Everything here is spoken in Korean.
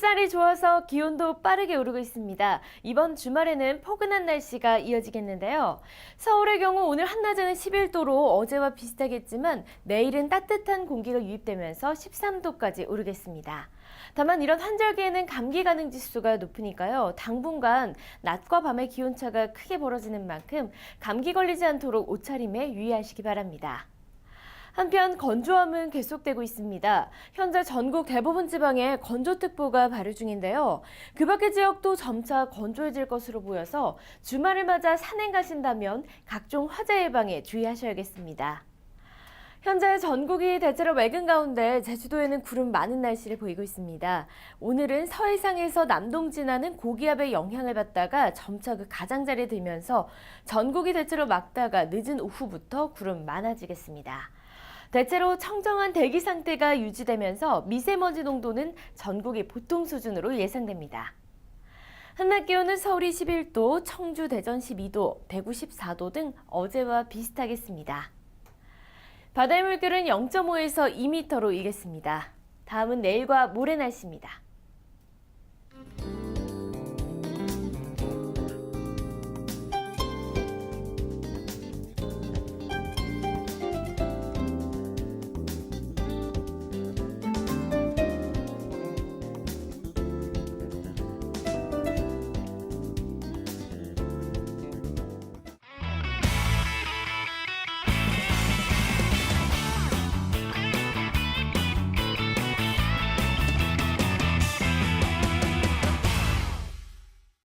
날이 좋아서 기온도 빠르게 오르고 있습니다. 이번 주말에는 포근한 날씨가 이어지겠는데요. 서울의 경우 오늘 한낮에는 11도로 어제와 비슷하겠지만 내일은 따뜻한 공기가 유입되면서 13도까지 오르겠습니다. 다만 이런 환절기에는 감기 가능 지수가 높으니까요. 당분간 낮과 밤의 기온차가 크게 벌어지는 만큼 감기 걸리지 않도록 옷차림에 유의하시기 바랍니다. 한편 건조함은 계속되고 있습니다. 현재 전국 대부분 지방에 건조특보가 발효 중인데요. 그 밖의 지역도 점차 건조해질 것으로 보여서 주말을 맞아 산행 가신다면 각종 화재 예방에 주의하셔야겠습니다. 현재 전국이 대체로 맑은 가운데 제주도에는 구름 많은 날씨를 보이고 있습니다. 오늘은 서해상에서 남동 지나는 고기압의 영향을 받다가 점차 그 가장자리에 들면서 전국이 대체로 맑다가 늦은 오후부터 구름 많아지겠습니다. 대체로 청정한 대기 상태가 유지되면서 미세먼지 농도는 전국이 보통 수준으로 예상됩니다. 한낮 기온은 서울이 11도, 청주, 대전 12도, 대구 14도 등 어제와 비슷하겠습니다. 바다의 물결은 0.5에서 2m로 이겠습니다. 다음은 내일과 모레 날씨입니다.